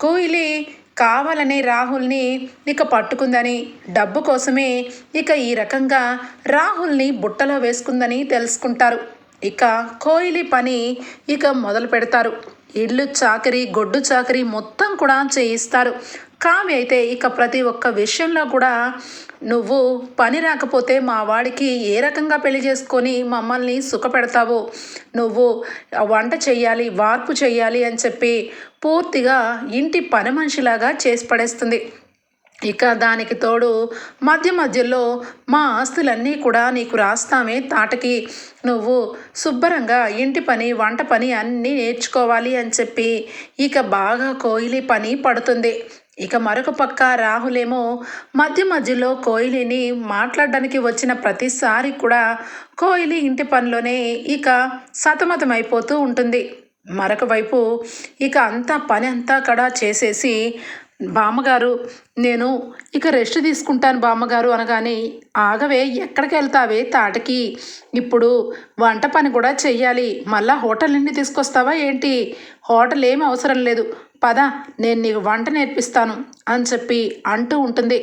కోహ్లీ కావాలని రాహుల్ని ఇక పట్టుకుందని డబ్బు కోసమే ఇక ఈ రకంగా రాహుల్ని బుట్టలో వేసుకుందని తెలుసుకుంటారు. ఇక కోహ్లీ పని ఇక మొదలు పెడతారు. ఇల్లు చాకరీ గొడ్డు చాకరీ మొత్తం కూడా చేయిస్తారు. కావ్య అయితే ఇక ప్రతి ఒక్క విషయంలో కూడా నువ్వు పని రాకపోతే మా వాడికి ఏ రకంగా పెళ్ళి చేసుకొని మమ్మల్ని సుఖపెడతావు? నువ్వు వంట చేయాలి వార్పు చేయాలి అని చెప్పి పూర్తిగా ఇంటి పని మనిషిలాగా చేసి పడేస్తుంది. ఇక దానికి తోడు మధ్య మధ్యలో మా ఆస్తులన్నీ కూడా నీకు రాస్తామే తాటకి. నువ్వు శుభ్రంగా ఇంటి పని వంట పని అన్నీ నేర్చుకోవాలి అని చెప్పి ఇక బాగా కోయిలి పని పడుతుంది. ఇక మరొక పక్క రాహులేమో మధ్య మధ్యలో కోయిలిని మాట్లాడడానికి వచ్చిన ప్రతిసారి కూడా కోయిలి ఇంటి పనిలోనే ఇక సతమతమైపోతూ ఉంటుంది. మరొక వైపు ఇక అంతా పని అంతా కూడా చేసేసి బామ్మగారు నేను ఇక రెస్ట్ తీసుకుంటాను బామ్మగారు అనగానే ఆగవే ఎక్కడికి వెళ్తావే తాటకి? ఇప్పుడు వంట పని కూడా చెయ్యాలి. మళ్ళా హోటల్ నుండి తీసుకొస్తావా ఏంటి? హోటల్ ఏమి అవసరం లేదు. పద నేను నీకు వంట నేర్పిస్తాను అని చెప్పి అంటూ ఉంటుంది.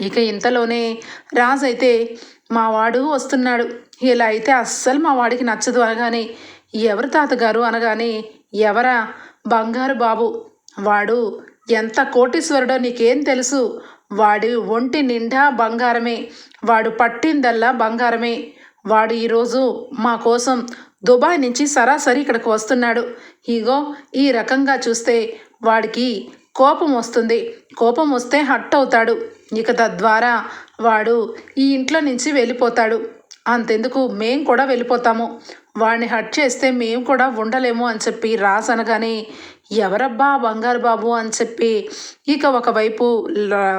ఇక ఇంతలోనే రాజు అయితే మా వాడు వస్తున్నాడు. ఇలా అయితే అస్సలు మా వాడికి నచ్చదు అనగానే ఎవరు తాతగారు అనగానే ఎవరా బంగారు బాబు? వాడు ఎంత కోటీశ్వరుడో నీకేం తెలుసు? వాడి ఒంటి నిండా బంగారమే వాడు పట్టిందల్లా బంగారమే. వాడు ఈరోజు మా కోసం దుబాయ్ నుంచి సరాసరి ఇక్కడికి వస్తున్నాడు. ఇగో ఈ రకంగా చూస్తే వాడికి కోపం వస్తుంది. కోపం వస్తే హట్ అవుతాడు. ఇక తద్వారా వాడు ఈ ఇంట్లో నుంచి వెళ్ళిపోతాడు. అంతెందుకు మేం కూడా వెళ్ళిపోతాము. వాడిని హట్ చేస్తే మేము కూడా ఉండలేము అని చెప్పి రాస్ అనగానే ఎవరబ్బా బంగారు బాబు? అని చెప్పి ఇక ఒకవైపు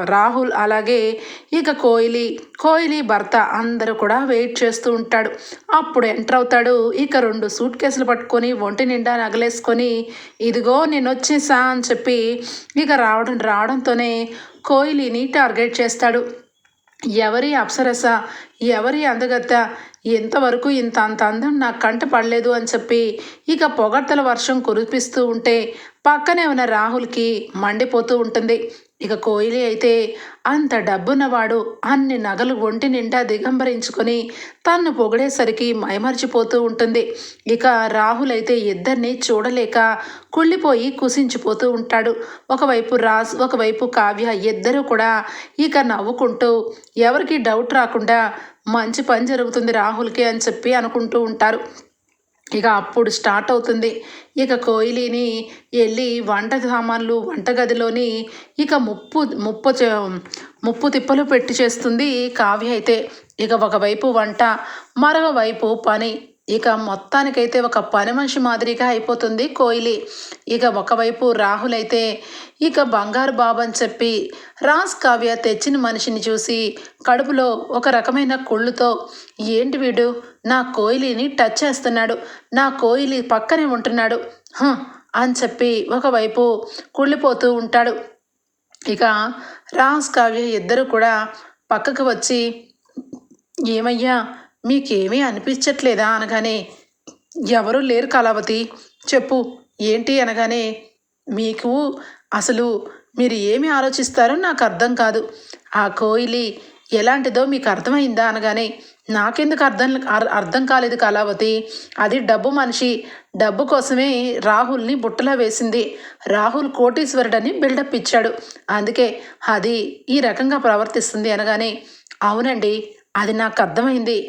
రాహుల్ అలాగే ఇక కోహ్లీ కోహ్లీ భర్త అందరూ కూడా వెయిట్ చేస్తూ ఉంటాడు. అప్పుడు ఎంటర్ అవుతాడు. ఇక రెండు సూట్ కేసులు పట్టుకొని ఒంటి నిండా నగలేసుకొని ఇదిగో నేను వచ్చేసా అని చెప్పి ఇక రావడం రావడంతోనే కోహ్లీని టార్గెట్ చేస్తాడు. ఎవరి అప్సరస? ఎవరి అందగత్త? ఎంతవరకు ఇంత అంత అందం నా కంట పడలేదు అని చెప్పి ఇక పొగడ్తల వర్షం కురిపిస్తూ ఉంటే పక్కనే ఉన్న రాహుల్కి మండిపోతూ ఉంటుంది. ఇక కోహ్లీ అయితే అంత డబ్బున్నవాడు అన్ని నగలు ఒంటి నిండా దిగంబరించుకొని తన్ను పొగిడేసరికి మైమర్చిపోతూ ఉంటుంది. ఇక రాహుల్ అయితే ఇద్దరిని చూడలేక కుళ్ళిపోయి కుసించిపోతూ ఉంటాడు. ఒకవైపు రాజ్ ఒకవైపు కావ్య ఇద్దరు కూడా ఇక నవ్వుకుంటూ ఎవరికి డౌట్ రాకుండా మంచి పని జరుగుతుంది రాహుల్కి అని చెప్పి అనుకుంటూ ఉంటారు. ఇక అప్పుడు స్టార్ట్ అవుతుంది. ఇక కోయిలీని వెళ్ళి వంట సామాన్లు వంటగదిలోని ఇక ముప్పు ముప్పు ముప్పు తిప్పలు పెట్టి చేస్తుంది కావ్య అయితే. ఇక ఒకవైపు వంట మరొకవైపు పని. ఇక మొత్తానికైతే ఒక పని మనిషి మాదిరిగా అయిపోతుంది కోయిలి. ఇక ఒకవైపు రాహుల్ అయితే ఇక బంగారు బాబు అని చెప్పి రాజ్ కావ్య తెచ్చిన మనిషిని చూసి కడుపులో ఒక రకమైన కుళ్ళుతో ఏంటి వీడు? నా కోయిలిని టచ్ చేస్తున్నాడు. నా కోయిలి పక్కనే ఉంటున్నాడు. అని చెప్పి ఒకవైపు కుళ్ళిపోతూ ఉంటాడు. ఇక రాజ్ కావ్య ఇద్దరు కూడా పక్కకు వచ్చి ఏమయ్యా మీకేమీ అనిపించట్లేదా? అనగానే ఎవరు లేరు కళావతి. చెప్పు ఏంటి? అనగానే మీకు అసలు మీరు ఏమి ఆలోచిస్తారో నాకు అర్థం కాదు. ఆ కోయిలి ఎలాంటిదో మీకు అర్థమైందా అనగానే నాకెందుకు అర్థం అర్థం కాలేదు కళావతి. అది డబ్బు మనిషి. డబ్బు కోసమే రాహుల్ని బుట్టలో వేసింది. రాహుల్ కోటీశ్వరుడని బిల్డప్ ఇచ్చాడు. అందుకే అది ఈ రకంగా ప్రవర్తిస్తుంది అనగానే అవునండి అది నాకు అర్థమైంది.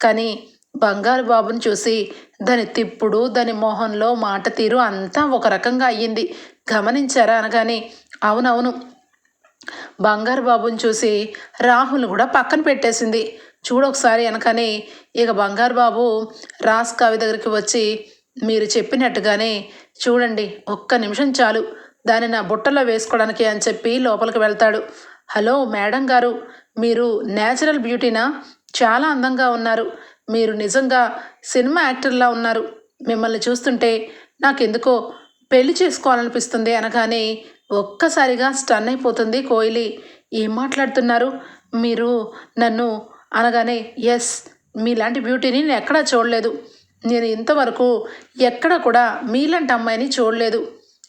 కానీ బంగారు బాబుని చూసి దాని తిప్పుడు దాని మొహంలో మాట తీరు అంతా ఒక రకంగా అయ్యింది. గమనించారా అనగానే అవునవును బంగారు బాబుని చూసి రాహుల్ కూడా పక్కన పెట్టేసింది. చూడొకసారి వెనకని ఇక బంగారు బాబు రాస్ కావి దగ్గరికి వచ్చి మీరు చెప్పినట్టుగానే చూడండి ఒక్క నిమిషం చాలు దాన్ని నా బుట్టలో వేసుకోవడానికి అని చెప్పి లోపలికి వెళ్తాడు. హలో మేడం గారు మీరు నేచురల్ బ్యూటీనా? చాలా అందంగా ఉన్నారు. మీరు నిజంగా సినిమా యాక్టర్లా ఉన్నారు. మిమ్మల్ని చూస్తుంటే నాకెందుకో పెళ్ళి చేసుకోవాలనిపిస్తుంది అనగానే ఒక్కసారిగా స్టన్ అయిపోతుంది కోయిలి ఏం మాట్లాడుతున్నారు? మీరు నన్ను అనగానే ఎస్ మీలాంటి బ్యూటీని నేను ఎక్కడా చూడలేదు. నేను ఇంతవరకు ఎక్కడ కూడా మీలాంటి అమ్మాయిని చూడలేదు.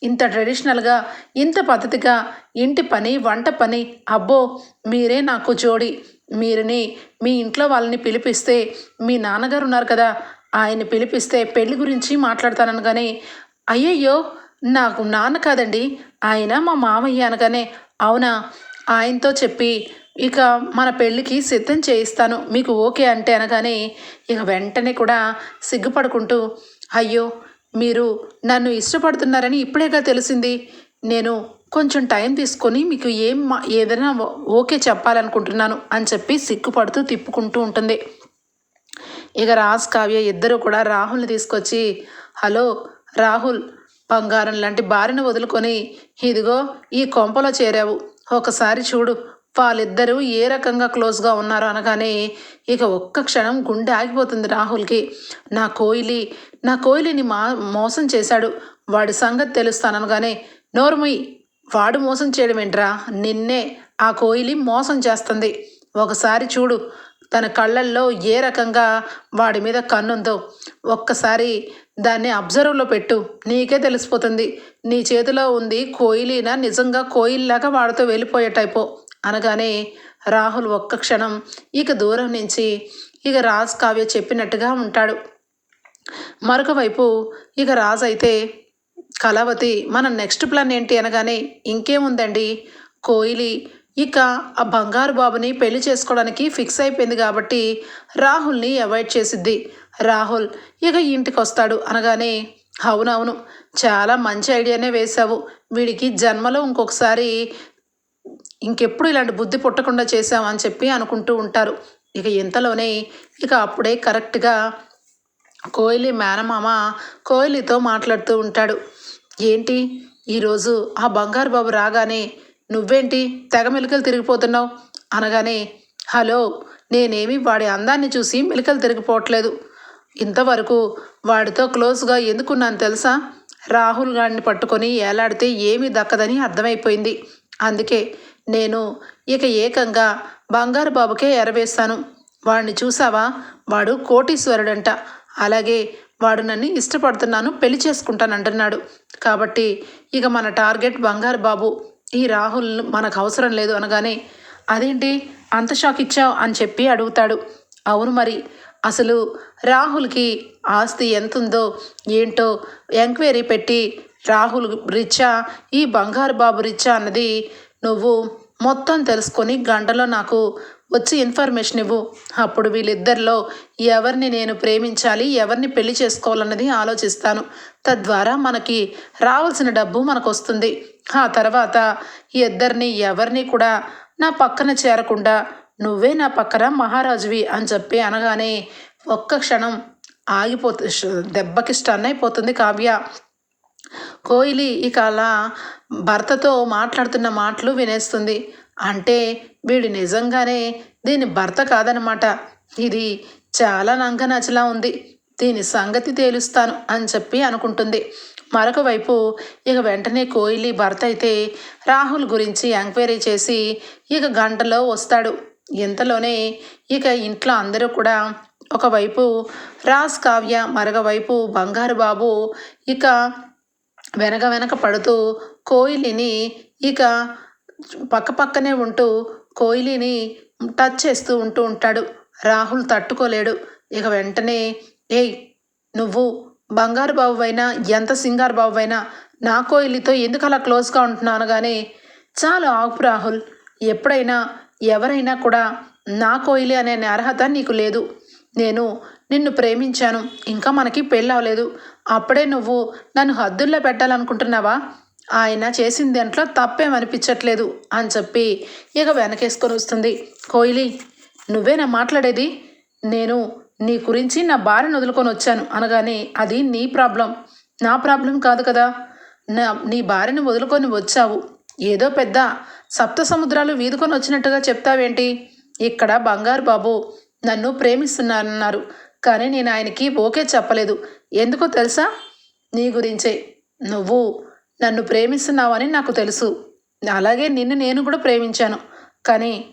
ఇంత ట్రెడిషనల్గా ఇంత పద్ధతిగా ఇంటి పని వంట పని అబ్బో మీరే నాకు జోడి. మీరుని మీ ఇంట్లో వాళ్ళని పిలిపిస్తే మీ నాన్నగారు ఉన్నారు కదా ఆయన పిలిపిస్తే పెళ్ళి గురించి మాట్లాడతాననగానే అయ్యయ్యో నాకు నాన్న కాదండి. ఆయన మా మామయ్య అనగానే అవునా? ఆయనతో చెప్పి ఇక మన పెళ్ళికి సిద్ధం చేయిస్తాను మీకు ఓకే అంటే అనగానే ఇక వెంటనే కూడా సిగ్గుపడుకుంటూ అయ్యో మీరు నన్ను ఇష్టపడుతున్నారని ఇప్పుడేగా తెలిసింది. నేను కొంచెం టైం తీసుకొని మీకు ఏం మా ఏదైనా ఓకే చెప్పాలనుకుంటున్నాను అని చెప్పి సిగ్గుపడుతూ తిప్పుకుంటూ ఉంటుంది. ఇక రాజ్ కావ్య ఇద్దరు కూడా రాహుల్ని తీసుకొచ్చి హలో రాహుల్ బంగారం లాంటి భార్యను వదులుకొని ఇదిగో ఈ కొంపలో చేరావు. ఒకసారి చూడు వాళ్ళిద్దరూ ఏ రకంగా క్లోజ్గా ఉన్నారో అనగానే ఇక ఒక్క క్షణం గుండె ఆగిపోతుంది రాహుల్కి. నా కోయిలి నా కోయిలిని మా మోసం చేశాడు. వాడి సంగతి తెలుస్తాననగానే నోరుమయ్యి వాడు మోసం చేయడం ఏంట్రా? నిన్నే ఆ కోయిలి మోసం చేస్తుంది. ఒకసారి చూడు తన కళ్ళల్లో ఏ రకంగా వాడి మీద కన్నుందో ఒక్కసారి దాన్ని అబ్జర్వ్లో పెట్టు. నీకే తెలిసిపోతుంది. నీ చేతిలో ఉంది కోయిలీనా? నిజంగా కోయిల్లాగా వాడితో వెళ్ళిపోయే టైపో. అనగానే రాహుల్ ఒక్క క్షణం ఇక దూరం నుంచి ఇక రాజ్ కావ్య చెప్పినట్టుగా ఉంటాడు. మరొక వైపు ఇక రాజ్ అయితే కళావతి మన నెక్స్ట్ ప్లాన్ ఏంటి? అనగానే ఇంకేముందండి? కోయిలి ఇక ఆ బంగారు బాబుని పెళ్ళి చేసుకోవడానికి ఫిక్స్ అయిపోయింది కాబట్టి రాహుల్ని అవాయిడ్ చేసిద్ది. రాహుల్ ఇక ఇంటికి వస్తాడు అనగానే అవునవును చాలా మంచి ఐడియానే వేశావు. వీడికి జన్మలో ఇంకొకసారి ఇంకెప్పుడు ఇలాంటి బుద్ధి పుట్టకుండా చేశామని చెప్పి అనుకుంటూ ఉంటారు. ఇక ఇంతలోనే ఇక అప్పుడే కరెక్ట్గా కోహ్లీ మేనమామ కోహ్లీతో మాట్లాడుతూ ఉంటాడు. ఏంటి? ఈరోజు ఆ బంగారు బాబు రాగానే నువ్వేంటి తెగ మెలికలు తిరిగిపోతున్నావు? అనగానే హలో నేనేమి వాడి అందాన్ని చూసి మెలికలు తిరిగిపోవట్లేదు. ఇంతవరకు వాడితో క్లోజ్గా ఎందుకున్నాను తెలుసా? రాహుల్ గారిని పట్టుకొని ఏలాడితే ఏమీ దక్కదని అర్థమైపోయింది. అందుకే నేను ఇక ఏకంగా బంగారు బాబుకే ఎరవేస్తాను. వాడిని చూసావా? వాడు కోటీశ్వరుడంట. అలాగే వాడు నన్ను ఇష్టపడుతున్నాను పెళ్ళి చేసుకుంటాను అంటున్నాడు కాబట్టి ఇక మన టార్గెట్ బంగారు బాబు. ఈ రాహుల్ మనకు అవసరం లేదు అనగానే అదేంటి? అంత షాక్ ఇచ్చావు? అని చెప్పి అడుగుతాడు. అవును మరి అసలు రాహుల్కి ఆస్తి ఎంత ఉందో ఏంటో ఎంక్వైరీ పెట్టి రాహుల్ రిచ్చా ఈ బంగారు బాబు రిచ్చా అన్నది నువ్వు మొత్తం తెలుసుకొని గంటలో నాకు వచ్చి ఇన్ఫర్మేషన్ ఇవ్వు. అప్పుడు వీళ్ళిద్దరిలో ఎవరిని నేను ప్రేమించాలి ఎవరిని పెళ్ళి చేసుకోవాలన్నది ఆలోచిస్తాను. తద్వారా మనకి రావాల్సిన డబ్బు మనకు వస్తుంది ఆ తర్వాత ఇద్దరిని ఎవరిని కూడా నా పక్కన చేరకుండా నువ్వే నా పక్కన మహారాజువి అని చెప్పి అనగానే ఒక్క క్షణం ఆగిపోతు దెబ్బకి స్టన్ అయిపోతుంది కావ్య. కోయిలి ఇక అలా భర్తతో మాట్లాడుతున్న మాటలు వినేస్తుంది. అంటే వీడు నిజంగానే దీని భర్త కాదనమాట. ఇది చాలా నంగనచలా ఉంది. దీని సంగతి తేలుస్తాను అని చెప్పి అనుకుంటుంది. మరొక వైపు ఇక వెంటనే కోయిలి భర్త అయితే రాహుల్ గురించి ఎంక్వైరీ చేసి ఇక గంటలో వస్తాడు. ఇంతలోనే ఇక ఇంట్లో అందరూ కూడా ఒకవైపు రాజ్ కావ్య మరొక వైపు బంగారు బాబు ఇక వెనక వెనక పడుతూ కోయిలిని ఇక పక్క పక్కనే ఉంటూ కోయిలిని టచ్ చేస్తూ ఉంటూ ఉంటాడు. రాహుల్ తట్టుకోలేడు. ఇక వెంటనే ఏయ్ నువ్వు బంగారు బాబు అయినా ఎంత సింగారు బాబు అయినా నా కోయిలితో ఎందుకు అలా క్లోజ్గా ఉంటున్నాను కానీ చాలు ఆపు రాహుల్. ఎప్పుడైనా ఎవరైనా కూడా నా కోయిలి అనే అర్హత నీకు లేదు. నేను నిన్ను ప్రేమించాను. ఇంకా మనకి పెళ్ళి అవ్వలేదు అప్పుడే నువ్వు నన్ను హద్దుల్లో పెట్టాలనుకుంటున్నావా? ఆయన చేసిన దాంట్లో తప్పేమనిపించట్లేదు అని చెప్పి ఇక వెనకేసుకొని వస్తుంది. కోయిలి నువ్వేనా మాట్లాడేది? నేను నీ గురించి నా భార్యను వదులుకొని వచ్చాను అనగానే అది నీ ప్రాబ్లం. నా ప్రాబ్లం కాదు కదా. నా నీ భార్యను వదులుకొని వచ్చావు. ఏదో పెద్ద సప్త సముద్రాలు వీధుకొని వచ్చినట్టుగా చెప్తావేంటి? ఇక్కడ బంగారు బాబు నన్ను ప్రేమిస్తున్నానన్నారు కానీ నేను ఆయనకి ఓకే చెప్పలేదు. ఎందుకో తెలుసా? నీ గురించే. నువ్వు నన్ను ప్రేమిస్తున్నావని నాకు తెలుసు. అలాగే నిన్ను నేను కూడా ప్రేమించాను. కానీ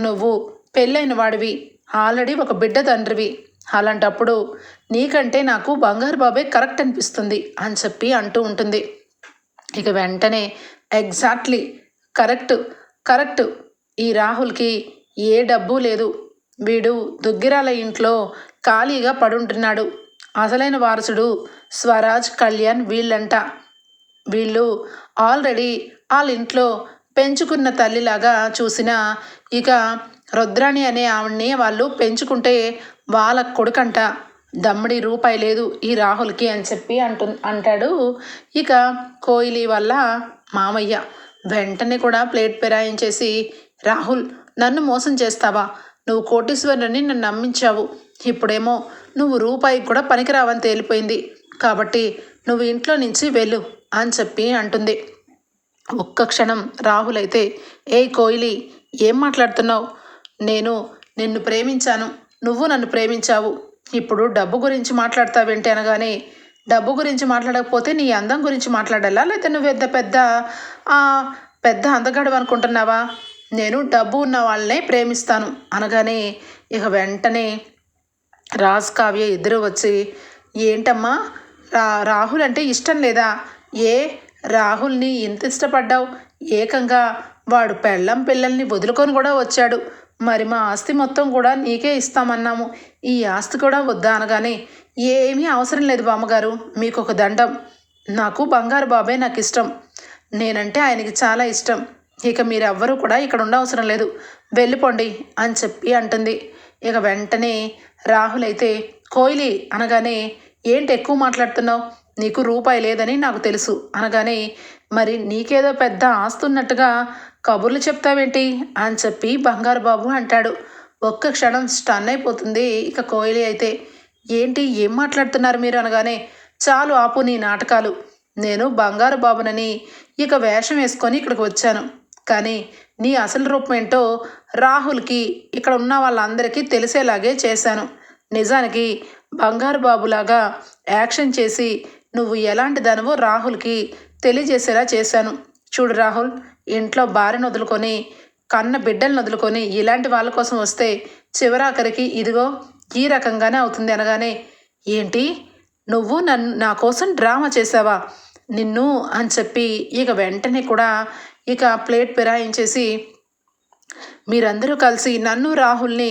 నువ్వు పెళ్ళైన వాడివి. ఆల్రెడీ ఒక బిడ్డ తండ్రివి. అలాంటప్పుడు నీకంటే నాకు బంగారు బాబే కరెక్ట్ అనిపిస్తుంది అని చెప్పి అంటూ ఉంటుంది. ఇక వెంటనే ఎగ్జాక్ట్లీ కరెక్ట్ కరెక్ట్. ఈ రాహుల్కి ఏ డబ్బు లేదు. వీడు దుగ్గిరాల ఇంట్లో ఖాళీగా పడుంటున్నాడు. అసలైన వారసుడు స్వరాజ్ కళ్యాణ్ వీళ్ళంట. వీళ్ళు ఆల్రెడీ వాళ్ళ ఇంట్లో పెంచుకున్న తల్లిలాగా చూసిన ఇక రుద్రాణి అనే ఆవిడ్ని వాళ్ళు పెంచుకుంటే వాళ్ళ కొడుకంట దమ్ముడి రూపాయి లేదు ఈ రాహుల్కి అని చెప్పి అంటు అంటాడు ఇక కోయిలి వల్ల మామయ్య. వెంటనే కూడా ప్లేట్ పెరాయించేసి రాహుల్ నన్ను మోసం చేస్తావా? నువ్వు కోటీశ్వరుని నన్ను నమ్మించావు. ఇప్పుడేమో నువ్వు రూపాయికి కూడా పనికిరావని తేలిపోయింది. కాబట్టి నువ్వు ఇంట్లో నుంచి వెళ్ళు. అని చెప్పి అంటుంది. ఒక్క క్షణం రాహుల్ అయితే ఏ కోయిలి ఏం మాట్లాడుతున్నావు? నేను నిన్ను ప్రేమించాను. నువ్వు నన్ను ప్రేమించావు. ఇప్పుడు డబ్బు గురించి మాట్లాడతావేంటి అనగానే డబ్బు గురించి మాట్లాడకపోతే నీ అందం గురించి మాట్లాడాలా? లేకపోతే నువ్వు పెద్ద పెద్ద పెద్ద అందగాడు అనుకుంటున్నావా? నేను డబ్బు ఉన్న వాళ్ళనే ప్రేమిస్తాను. అనగానే ఇక వెంటనే రాజ్ కావ్య ఎదురు వచ్చి ఏంటమ్మా? రా రాహుల్ అంటే ఇష్టం లేదా? ఏ? రాహుల్ని ఇంత ఇష్టపడ్డావు? ఏకంగా వాడు పెళ్ళం పిల్లల్ని వదులుకొని కూడా వచ్చాడు. మరి మా ఆస్తి మొత్తం కూడా నీకే ఇస్తామన్నాము. ఈ ఆస్తి కూడా వద్దా అనగానే ఏమీ అవసరం లేదు బామ్మగారు మీకు ఒక దండం. నాకు బంగారు బాబాయ్ నాకు ఇష్టం. నేనంటే ఆయనకి చాలా ఇష్టం. ఇక మీరెవ్వరూ కూడా ఇక్కడ ఉండవసరం లేదు. వెళ్ళిపోండి అని చెప్పి అంటుంది. ఇక వెంటనే రాహుల్ అయితే కోయిలి అనగానే ఏంటి ఎక్కువ మాట్లాడుతున్నావు? నీకు రూపాయి లేదని నాకు తెలుసు. అనగానే మరి నీకేదో పెద్ద ఆస్తున్నట్టుగా కబుర్లు చెప్తావేంటి? అని చెప్పి బంగారు బాబు అంటాడు. ఒక్క క్షణం స్టన్ అయిపోతుంది ఇక కోయిలి అయితే. ఏంటి ఏం మాట్లాడుతున్నారు మీరు? అనగానే చాలు ఆపు నీ నాటకాలు. నేను బంగారు బాబునని ఇక వేషం వేసుకొని ఇక్కడికి వచ్చాను. కానీ నీ అసలు రూపం ఏంటో రాహుల్కి ఇక్కడ ఉన్న వాళ్ళందరికీ తెలిసేలాగే చేశాను. నిజానికి బంగారు బాబులాగా యాక్షన్ చేసి నువ్వు ఎలాంటి దానివో రాహుల్కి తెలియజేసేలా చేశాను. చూడు రాహుల్ ఇంట్లో భార్యను వదులుకొని కన్న బిడ్డలను వదులుకొని ఇలాంటి వాళ్ళ కోసం వస్తే చివరాఖరికి ఇదిగో ఈ రకంగానే అవుతుంది అనగానే ఏంటి? నువ్వు నన్ను నా కోసం డ్రామా చేసావా నిన్ను అని చెప్పి ఇక వెంటనే కూడా ఇక ప్లేట్ పిరాయించేసి మీరందరూ కలిసి నన్ను రాహుల్ని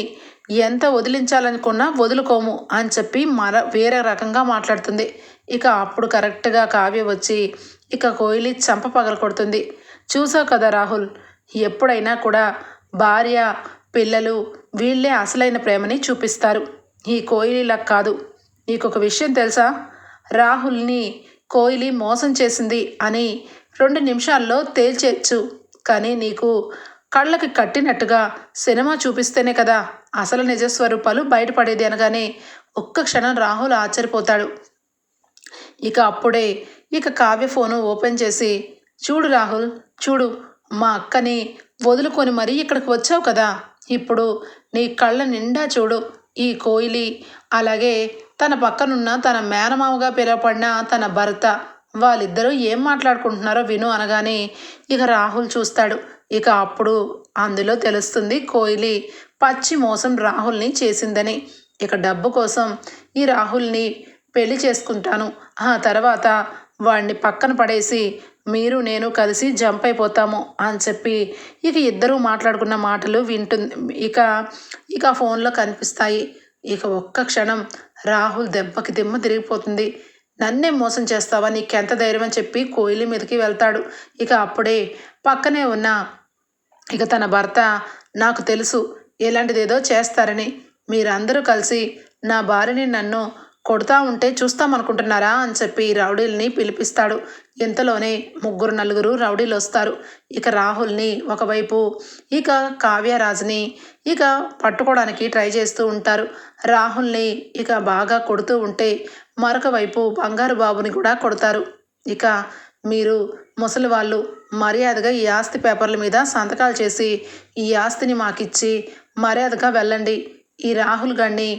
ఎంత వదిలించాలనుకున్నా వదులుకోము అని చెప్పి మర వేరే రకంగా మాట్లాడుతుంది. ఇక అప్పుడు కరెక్ట్గా కావ్య వచ్చి ఇక కోయిలి చంప పగల కొడుతుంది. చూసావు కదా రాహుల్ ఎప్పుడైనా కూడా భార్య పిల్లలు వీళ్ళే అసలైన ప్రేమని చూపిస్తారు. ఈ కోయిలిలా కాదు. నీకు ఒక విషయం తెలుసా? రాహుల్ని కోయిలి మోసం చేసింది అని రెండు నిమిషాల్లో తేల్చేయచ్చు కానీ నీకు కళ్ళకి కట్టినట్టుగా సినిమా చూపిస్తేనే కదా అసలు నిజస్వరూపాలు బయటపడేది అనగానే ఒక్క క్షణం రాహుల్ ఆశ్చర్యపోతాడు. ఇక అప్పుడే ఇక కావ్య ఫోను ఓపెన్ చేసి చూడు రాహుల్ చూడు మా అక్కని వదులుకొని మరీ ఇక్కడికి వచ్చావు కదా. ఇప్పుడు నీ కళ్ళ నిండా చూడు ఈ కోయిలి అలాగే తన పక్కనున్న తన మేనమామగా పిలువపడిన తన భర్త వాళ్ళిద్దరూ ఏం మాట్లాడుకుంటున్నారో విను అనగానే ఇక రాహుల్ చూస్తాడు. ఇక అప్పుడు అందులో తెలుస్తుంది కోయిలి పచ్చి మోసం రాహుల్ని చేసిందని. ఇక డబ్బు కోసం ఈ రాహుల్ని పెళ్ళి చేసుకుంటాను. ఆ తర్వాత వాణ్ణి పక్కన పడేసి మీరు నేను కలిసి జంప్ అయిపోతాము అని చెప్పి ఇక ఇద్దరూ మాట్లాడుకున్న మాటలు వింటుంది. ఇక ఇక ఫోన్లో కనిపిస్తాయి. ఇక ఒక్క క్షణం రాహుల్ దెబ్బకి దిమ్మ తిరిగిపోతుంది. నన్నే మోసం చేస్తావా? నీకెంత ధైర్యం అని చెప్పి కోయిలి మీదకి వెళ్తాడు. ఇక అప్పుడే పక్కనే ఉన్న ఇక తన భర్త నాకు తెలుసు ఇలాంటిదేదో చేస్తారని. మీరందరూ కలిసి నా భార్యని నన్ను కొడతా ఉంటే చూస్తామనుకుంటున్నారా అని చెప్పి రౌడీల్ని పిలిపిస్తాడు. ఇంతలోనే ముగ్గురు నలుగురు రౌడీలు వస్తారు. ఇక రాహుల్ని ఒకవైపు ఇక కావ్యరాజ్ని ఇక పట్టుకోవడానికి ట్రై చేస్తూ ఉంటారు. రాహుల్ని ఇక బాగా కొడుతూ ఉంటే మరొక వైపు బంగారు బాబుని కూడా కొడతారు. ఇక మీరు ముసలి వాళ్ళు మర్యాదగా ఈ ఆస్తి పేపర్ల మీద సంతకాలు చేసి ఈ ఆస్తిని మాకిచ్చి మర్యాదగా వెళ్ళండి. ఈ రాహుల్ గారిని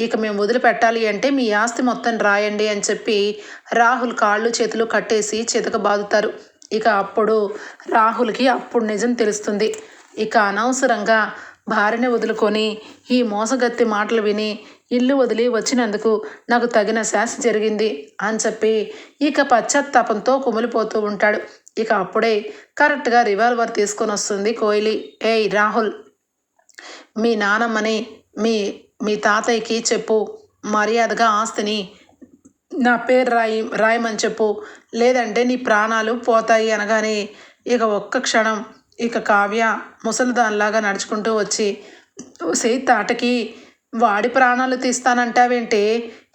ఇక మేము వదిలిపెట్టాలి అంటే మీ ఆస్తి మొత్తం రాయండి అని చెప్పి రాహుల్ కాళ్ళు చేతులు కట్టేసి చితకబాదుతారు ఇక అప్పుడు రాహుల్కి అప్పుడు నిజం తెలుస్తుంది. ఇక అనవసరంగా భార్యని వదులుకొని ఈ మోసగత్తి మాటలు విని ఇల్లు వదిలి వచ్చినందుకు నాకు తగిన శాస జరిగింది అని చెప్పి ఇక పశ్చాత్తాపంతో కుమిలిపోతూ ఉంటాడు. ఇక అప్పుడే కరెక్ట్గా రివాల్వర్ తీసుకొని వస్తుంది కోహ్లీ. ఏయ్ రాహుల్ మీ నానమ్మని మీ మీ తాతయ్యకి చెప్పు. మర్యాదగా ఆస్తిని నా పేరు రాయి రాయమని చెప్పు. లేదంటే నీ ప్రాణాలు పోతాయి అనగానే ఇక ఒక్క క్షణం ఇక కావ్య ముసలిదానిలాగా నడుచుకుంటూ వచ్చి సే తాటకి వాడి ప్రాణాలు తీస్తానంటావేంటే?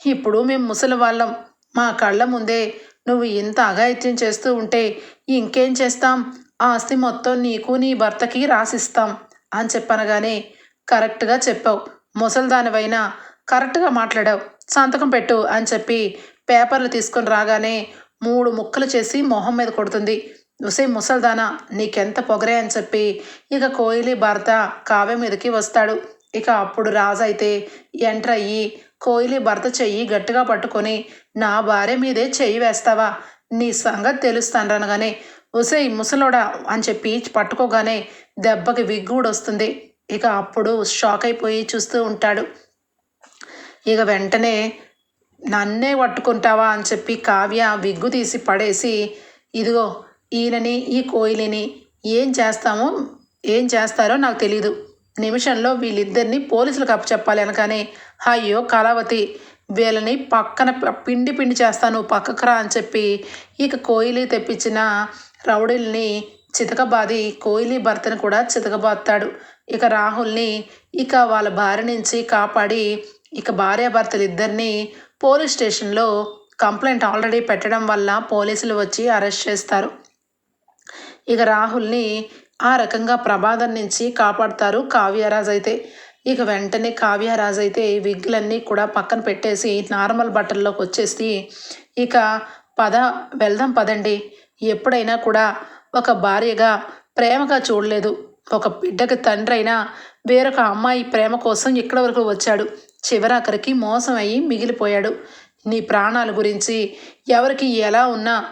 ఇప్పుడు మేము ముసలి వాళ్ళం మా కళ్ళ ముందే నువ్వు ఇంత అఘాయిత్యం చేస్తూ ఉంటే ఇంకేం చేస్తాం? ఆస్తి మొత్తం నీకు నీ భర్తకి రాసిస్తాం అని చెప్పనగానే కరెక్ట్గా చెప్పావు. ముసలిదానివైనా కరెక్ట్గా మాట్లాడావు. సంతకం పెట్టు అని చెప్పి పేపర్లు తీసుకొని రాగానే మూడు ముక్కలు చేసి మొహం మీద కొడుతుంది. ఉసే ముసల్దానా నీకెంత పొగరే అని చెప్పి ఇక కోయిలి భర్త కావ్య మీదకి వస్తాడు. ఇక అప్పుడు రాజు అయితే ఎంటర్ అయ్యి కోయిలి భర్త చెయ్యి గట్టిగా పట్టుకొని నా భార్య మీదే చెయ్యి వేస్తావా? నీ సంగతి తెలుస్తాను అనగానే ముసలోడా అని చెప్పి పట్టుకోగానే దెబ్బకి విగ్గుడు వస్తుంది. ఇక అప్పుడు షాక్ అయిపోయి చూస్తూ ఉంటాడు. ఇక వెంటనే నన్నే పట్టుకుంటావా? అని చెప్పి కావ్య విగ్గు తీసి పడేసి ఇదిగో ఈయనని ఈ కోయిలిని ఏం చేస్తామో ఏం చేస్తారో నాకు తెలియదు నిమిషంలో వీళ్ళిద్దరిని పోలీసులకు అప్పచెప్పాలి అనగానే అయ్యో కళావతి వీళ్ళని పక్కన పిండి పిండి చేస్తాను పక్కకు రా అని చెప్పి ఇక కోయిలి తెప్పించిన రౌడీల్ని చితకబాది కోయిలి భర్తను కూడా చితకబాతాడు ఇక రాహుల్ని ఇక వాళ్ళ భార్య నుంచి కాపాడి ఇక భార్యాభర్తలు ఇద్దరిని పోలీస్ స్టేషన్లో కంప్లైంట్ ఆల్రెడీ పెట్టడం వల్ల పోలీసులు వచ్చి అరెస్ట్ చేస్తారు. ఇక రాహుల్ని ఆ రకంగా ప్రమాదం నుంచి కాపాడుతారు కావ్యరాజ్ అయితే. ఇక వెంటనే కావ్యరాజ్ అయితే విగ్లన్నీ కూడా పక్కన పెట్టేసి నార్మల్ బట్టల్లోకి వచ్చేసి ఇక పద వెళ్దాం పదండి. ఎప్పుడైనా కూడా ఒక భార్యగా ప్రేమగా చూడలేదు. ఒక బిడ్డకి తండ్రి అయినా వేరొక అమ్మాయి ప్రేమ కోసం ఇక్కడ వరకు వచ్చాడు? చివరాఖరికి మోసం అయ్యి మిగిలిపోయాడు. నీ ప్రాణాల గురించి ఎవరికి ఎలా ఉన్నా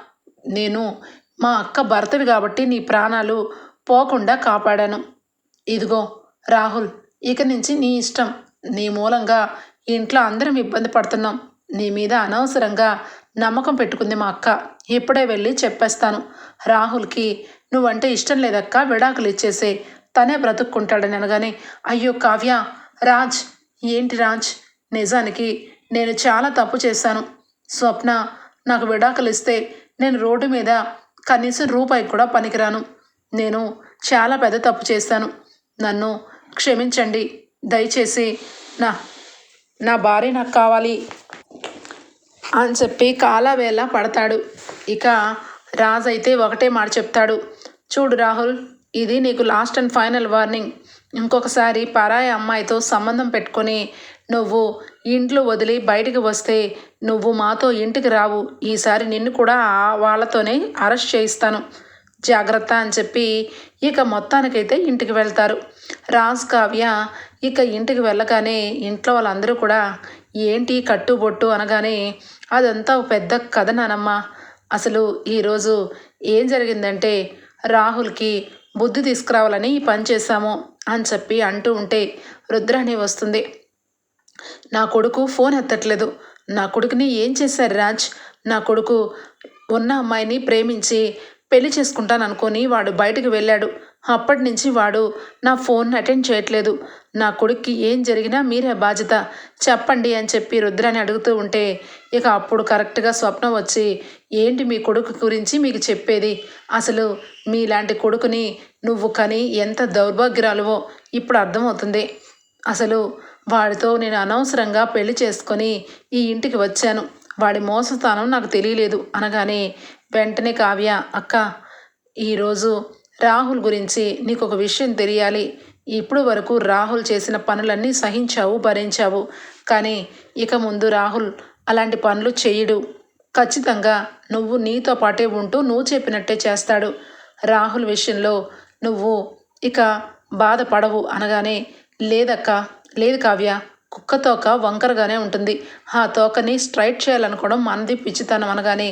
నేను మా అక్క భర్తవి కాబట్టి నీ ప్రాణాలు పోకుండా కాపాడాను. ఇదిగో రాహుల్ ఇక నుంచి నీ ఇష్టం. నీ మూలంగా ఇంట్లో అందరం ఇబ్బంది పడుతున్నాం. నీ మీద అనవసరంగా నమ్మకం పెట్టుకుంది మా అక్క. ఇప్పుడే వెళ్ళి చెప్పేస్తాను. రాహుల్కి నువ్వంటే ఇష్టం లేదక్క విడాకులు ఇచ్చేసే. తనే బ్రతుక్కుంటాడని అనగానే అయ్యో కావ్య రాజ్ ఏంటి రాజ్? నిజానికి నేను చాలా తప్పు చేశాను. స్వప్న నాకు విడాకులు ఇస్తే నేను రోడ్డు మీద కనీసం రూపాయి కూడా పనికిరాను. నేను చాలా పెద్ద తప్పు చేశాను. నన్ను క్షమించండి. దయచేసి నా నా భార్య నాకు కావాలి అని చెప్పి కాలవేళ పడతాడు. ఇక రాజ్ అయితే ఒకటే మాట చెప్తాడు. చూడు రాహుల్ ఇది నీకు లాస్ట్ అండ్ ఫైనల్ వార్నింగ్ ఇంకొకసారి పరాయి అమ్మాయితో సంబంధం పెట్టుకొని నువ్వు ఇంట్లో వదిలి బయటికి వస్తే నువ్వు మాతో ఇంటికి రావు. ఈసారి నిన్ను కూడా వాళ్ళతోనే అరెస్ట్ చేయిస్తాను. జాగ్రత్త అని చెప్పి ఇక మొత్తానికైతే ఇంటికి వెళ్తారు. రాజ్ కావ్య ఇక ఇంటికి వెళ్ళగానే ఇంట్లో వాళ్ళందరూ కూడా ఏంటి కట్టుబొట్టు? అనగానే అదంతా పెద్ద కథ నానమ్మా. అసలు ఈరోజు ఏం జరిగిందంటే రాహుల్కి బుద్ధి తీసుకురావాలని ఈ పని చేశాము అని చెప్పి అంటూ ఉంటే రుద్రాణి వస్తుంది. నా కొడుకు ఫోన్ ఎత్తట్లేదు. నా కొడుకుని ఏం చేశారు రాజ్? నా కొడుకు ఉన్న అమ్మాయిని ప్రేమించి పెళ్ళి చేసుకుంటాను అనుకొని వాడు బయటకు వెళ్ళాడు. అప్పటి నుంచి వాడు నా ఫోన్ అటెండ్ చేయట్లేదు. నా కొడుక్కి ఏం జరిగినా మీరే బాధ్యత. చెప్పండి అని చెప్పి రుద్రాన్ని అడుగుతూ ఉంటే ఇక అప్పుడు కరెక్ట్గా స్వప్నం వచ్చి ఏంటి మీ కొడుకు గురించి మీకు చెప్పేది? అసలు మీలాంటి కొడుకుని నువ్వు కని ఎంత దౌర్భాగ్యరాలువో ఇప్పుడు అర్థమవుతుంది. అసలు వాడితో నేను అనవసరంగా పెళ్ళి చేసుకొని ఈ ఇంటికి వచ్చాను. వాడి మోసస్థానం నాకు తెలియలేదు అనగానే వెంటనే కావ్య అక్క ఈరోజు రాహుల్ గురించి నీకు ఒక విషయం తెలియాలి. ఇప్పుడు వరకు రాహుల్ చేసిన పనులన్నీ సహించావు భరించావు. కానీ ఇక ముందు రాహుల్ అలాంటి పనులు చేయడు. ఖచ్చితంగా నువ్వు నీతో పాటే ఉంటూ నువ్వు చెప్పినట్టే చేస్తాడు. రాహుల్ విషయంలో నువ్వు ఇక బాధపడవు అనగానే లేదక్క లేదు కావ్య కుక్క తోక వంకరగానే ఉంటుంది. ఆ తోకని స్ట్రైట్ చేయాలనుకోవడం మనది పిచ్చితనం అనగానే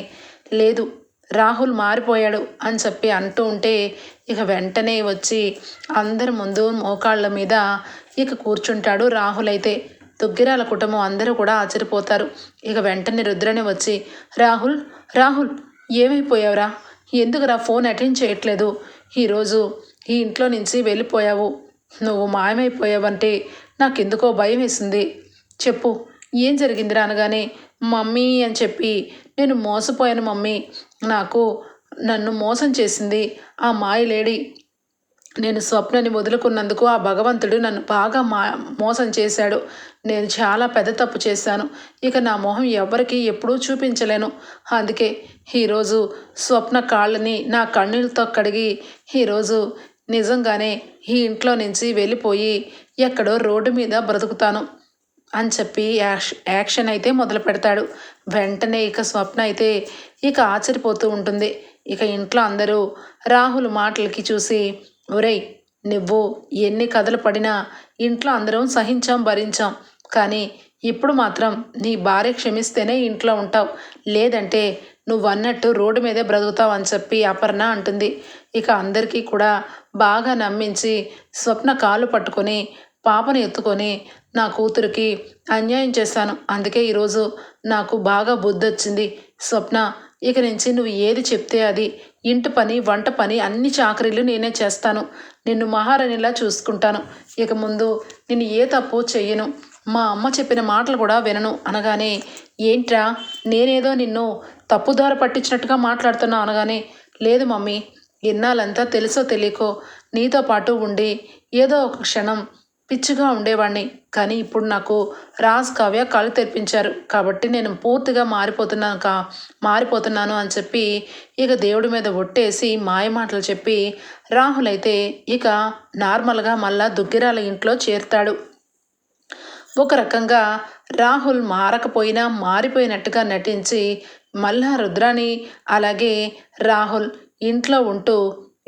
లేదు రాహుల్ మారిపోయాడు అని చెప్పి అంటూ ఉంటే ఇక వెంటనే వచ్చి అందరి ముందు మోకాళ్ళ మీద ఇక కూర్చుంటాడు రాహుల్ అయితే. దుగ్గిరాల కుటుంబం అందరూ కూడా ఆశ్చర్యపోతారు. ఇక వెంటనే రుద్రని వచ్చి రాహుల్ రాహుల్ ఏమైపోయావురా? ఎందుకురా ఫోన్ అటెండ్ చేయట్లేదు? ఈరోజు ఈ ఇంట్లో నుంచి వెళ్ళిపోయావు. నువ్వు మాయమైపోయావంటే నాకెందుకో భయం వేసింది. చెప్పు ఏం జరిగిందిరా అనగానే మమ్మీ అని చెప్పి నేను మోసపోయాను మమ్మీ. నాకు నన్ను మోసం చేసింది ఆ మాయలేడి నేను స్వప్నని వదులుకున్నందుకు ఆ భగవంతుడు నన్ను బాగా మా మోసం చేశాడు. నేను చాలా పెద్ద తప్పు చేశాను. ఇక నా మొహం ఎవరికీ ఎప్పుడూ చూపించలేను. అందుకే ఈరోజు స్వప్న కాళ్ళని నా కన్నీళ్ళతో కడిగి ఈరోజు నిజంగానే ఈ ఇంట్లో నుంచి వెళ్ళిపోయి ఎక్కడో రోడ్డు మీద బ్రతుకుతాను. అని చెప్పి యాక్ష యాక్షన్ అయితే మొదలు పెడతాడు. వెంటనే ఇక స్వప్న అయితే ఇక ఆశ్చర్యపోతూ ఉంటుంది. ఇక ఇంట్లో అందరూ రాహుల్ మాటలకి చూసి ఒరేయ్ నువ్వు ఎన్ని కథలు పడినా ఇంట్లో అందరం సహించాం భరించాం. కానీ ఇప్పుడు మాత్రం నీ భార్య క్షమిస్తేనే ఇంట్లో ఉంటావు. లేదంటే నువ్వు అన్నట్టు రోడ్డు మీదే బ్రతుకుతావు అని చెప్పి అపర్ణ అంటుంది. ఇక అందరికీ కూడా బాగా నమ్మించి స్వప్న కాలు పట్టుకొని పాపను ఎత్తుకొని నా కూతురికి అన్యాయం చేశాను. అందుకే ఈరోజు నాకు బాగా బుద్ధి వచ్చింది స్వప్న ఇక నుంచి నువ్వు ఏది చెప్తే అది. ఇంటి పని వంట పని అన్ని చాకరీలు నేనే చేస్తాను. నిన్ను మహారాణిలా చూసుకుంటాను. ఇక ముందు నేను ఏ తప్పు చెయ్యను. మా అమ్మ చెప్పిన మాటలు కూడా వినను. అనగానే ఏంట్రా నేనేదో నిన్ను తప్పుదార పట్టించినట్టుగా మాట్లాడుతున్నా అనగానే లేదు మమ్మీ ఇన్నాళ్ళంతా తెలుసో తెలియకో నీతో పాటు ఉండి ఏదో ఒక క్షణం పిచ్చిగా ఉండేవాడిని కానీ ఇప్పుడు నాకు రాజ్ కావ్య కళ్ళు తెరిపించారు. కాబట్టి నేను పూర్తిగా మారిపోతున్నాను కా మారిపోతున్నాను అని చెప్పి ఇక దేవుడి మీద ఒట్టేసి మాయ మాటలు చెప్పి రాహుల్ అయితే ఇక నార్మల్గా మళ్ళా దుగ్గిరాల ఇంట్లో చేరుతాడు. ఒక రకంగా రాహుల్ మారకపోయినా మారిపోయినట్టుగా నటించి మళ్ళా రుద్రాని అలాగే రాహుల్ ఇంట్లో ఉంటూ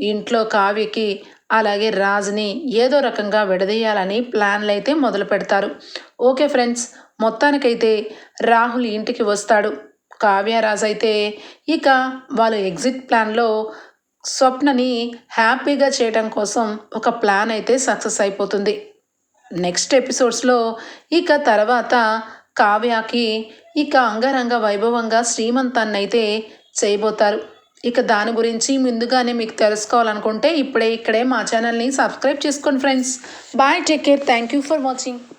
ఇంట్లో కావ్యకి అలాగే రాజుని ఏదో రకంగా విడదీయాలని ప్లాన్లు అయితే మొదలు పెడతారు. ఓకే ఫ్రెండ్స్ మొత్తానికైతే రాహుల్ ఇంటికి వస్తాడు. కావ్యరాజ్ అయితే ఇక వాళ్ళు ఎగ్జిట్ ప్లాన్లో స్వప్నని హ్యాపీగా చేయడం కోసం ఒక ప్లాన్ అయితే సక్సెస్ అయిపోతుంది. నెక్స్ట్ ఎపిసోడ్స్లో ఇక తర్వాత కావ్యకి ఇక అంగరంగ వైభవంగా శ్రీమంతాన్ని అయితే చేయబోతారు. ఇక దాని గురించి ముందుగానే మీకు తెలుసుకోవాలనుకుంటే ఇప్పుడే ఇక్కడే మా ఛానల్ని సబ్స్క్రైబ్ చేసుకోండి friends bye take care thank you for watching